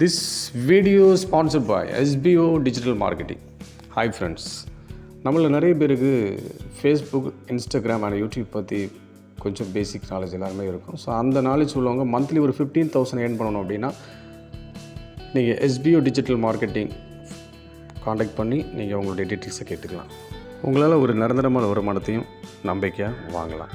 This video sponsored by SPO digital marketing hi friends நம்மள நிறைய பேருக்கு ஃபேஸ்புக் இன்ஸ்டாகிராம் அண்ட் யூடியூப் பற்றி கொஞ்சம் பேசிக் நாலேஜ் எல்லாருமே இருக்கும். ஸோ அந்த நாலேஜ் உள்ளவங்க மந்த்லி ஒரு ஃபிஃப்டீன் தௌசண்ட் ஏர்ன் பண்ணணும் அப்படின்னா நீங்கள் எஸ்பிஓ டிஜிட்டல் மார்க்கெட்டிங் காண்டாக்ட் பண்ணி நீங்கள் உங்களுடைய டீட்டெயில்ஸை கேட்டுக்கலாம். உங்களால் ஒரு நிரந்தரமான வருமானத்தையும் நம்பிக்கையாக வாங்கலாம்.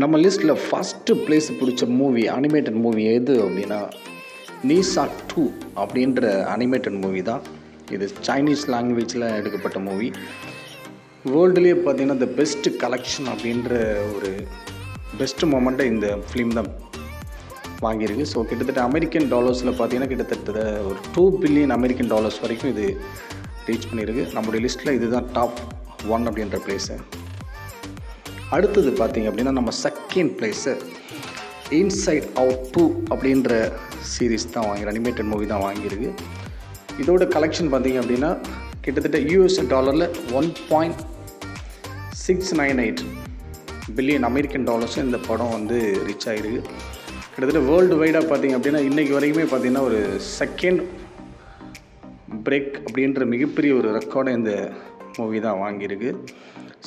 நம்ம லிஸ்ட்டில் ஃபஸ்ட்டு பிளேஸ் பிடிச்ச மூவி அனிமேட்டட் மூவி எது அப்படின்னா நீசா டூ அப்படின்ற அனிமேட்டட் மூவி தான். இது சைனீஸ் லாங்குவேஜில் எடுக்கப்பட்ட மூவி வேர்ல்டுலேயே பார்த்தீங்கன்னா த பெஸ்ட்டு கலெக்ஷன் அப்படின்ற ஒரு பெஸ்ட் மூமெண்ட்டை இந்த ஃபிலிம் தான் வாங்கியிருக்கு. ஸோ கிட்டத்தட்ட அமெரிக்கன் டாலர்ஸில் பார்த்தீங்கன்னா கிட்டத்தட்ட ஒரு டூ பில்லியன் அமெரிக்கன் டாலர்ஸ் வரைக்கும் இது ரீச் பண்ணியிருக்கு. நம்முடைய லிஸ்ட்டில் இதுதான் டாப் ஒன் அப்படின்ற பிளேஸு அடுத்தது பார்த்திங்க அப்படின்னா நம்ம second place Inside Out two அப்படின்ற சீரீஸ் தான் வாங்கிற அனிமேட்டட் மூவி தான் வாங்கியிருக்கு. இதோட கலெக்ஷன் பார்த்திங்க அப்படின்னா கிட்டத்தட்ட யூஎஸ் டாலரில் one point six nine eight billion American டாலர்ஸும் இந்த படம் வந்து ரீச் ஆகிருக்கு கிட்டத்தட்ட வேர்ல்டு வைடாக பார்த்தீங்க அப்படின்னா இன்றைக்கி வரைக்குமே பார்த்தீங்கன்னா ஒரு செகண்ட் பிரேக் அப்படின்ற மிகப்பெரிய ஒரு ரெக்கார்டை இந்த மூவி தான் வாங்கியிருக்கு.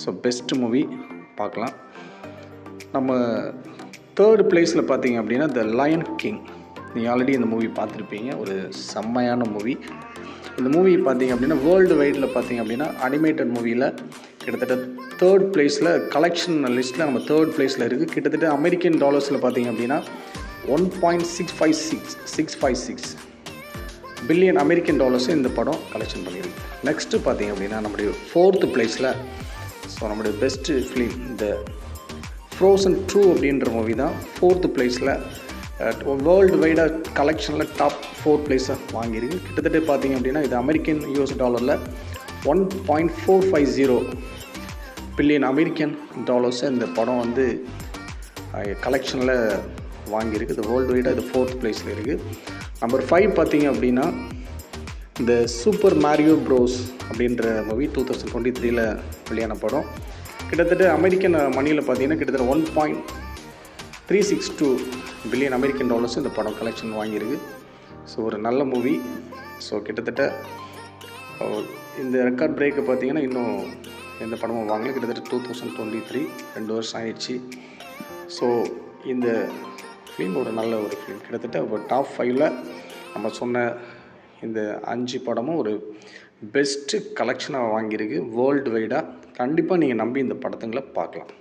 ஸோ பெஸ்ட் மூவி பார்க்கலாம். நம்ம தேர்ட் பிளேஸில் பார்த்தீங்க அப்படின்னா த லயன் கிங் நீங்கள் ஆல்ரெடி இந்த மூவி பார்த்துருப்பீங்க. ஒரு செம்மையான மூவி இந்த மூவி பார்த்தீங்க அப்படின்னா வேர்ல்டு வைடில் பார்த்தீங்க அப்படின்னா அனிமேட்டட் மூவியில் கிட்டத்தட்ட தேர்ட் பிளேஸில் கலெக்ஷன் லிஸ்ட்டில் நம்ம தேர்ட் பிளேஸில் இருக்குது கிட்டத்தட்ட அமெரிக்கன் டாலர்ஸில் பார்த்தீங்க அப்படின்னா one point six five six six five six billion American டாலர்ஸும் இந்த படம் கலெக்ஷன் பண்ணியிருக்கு. நெக்ஸ்ட்டு பார்த்தீங்க அப்படின்னா நம்முடைய ஃபோர்த்து பிளேஸில் ஸோ நம்முடைய பெஸ்ட்டு ஃபிலிம் இந்த ஃப்ரோசன் டூ அப்படின்ற மூவி தான் ஃபோர்த்து பிளேஸில் வேர்ல்டு வைடாக கலெக்ஷனில் டாப் ஃபோர் பிளேஸை வாங்கியிருக்கு. கிட்டத்தட்ட பார்த்தீங்க அப்படின்னா இது அமெரிக்கன் யூஎஸ் டாலரில் one point four five zero billion American டாலர்ஸை இந்த படம் வந்து கலெக்ஷனில் வாங்கியிருக்கு. இது வேர்ல்டு வைடாக இது ஃபோர்த் பிளேஸில் இருக்குது நம்பர் ஃபைவ் பார்த்தீங்க அப்படின்னா இந்த சூப்பர் மேரியோ ப்ரோஸ் அப்படின்ற மூவி டூ தௌசண்ட் டுவெண்ட்டி த்ரீல வெளியான படம். கிட்டத்தட்ட அமெரிக்கன் மணியில் பார்த்தீங்கன்னா கிட்டத்தட்ட one point three six two billion American dollars இந்த படம் கலெக்ஷன் வாங்கியிருக்கு. ஸோ ஒரு நல்ல மூவி ஸோ கிட்டத்தட்ட இந்த ரெக்கார்ட் பிரேக்கை பார்த்தீங்கன்னா இன்னும் எந்த படமும் வாங்கல. கிட்டத்தட்ட டூ தௌசண்ட் டுவெண்ட்டி த்ரீ ரெண்டு வருஷம் ஆயிடுச்சு. ஸோ இந்த ஃபிலிம் ஒரு நல்ல ஒரு ஃபிலிம் கிட்டத்தட்ட ஒரு டாப் ஃபைவ்ல நம்ம சொன்ன இந்த அஞ்சு படமும் ஒரு பெஸ்ட்டு கலெக்ஷனாக வாங்கியிருக்கு வேர்ல்டு வைடாக கண்டிப்பாக நீங்கள் நம்பி இந்த படத்துங்களை பார்க்கலாம்.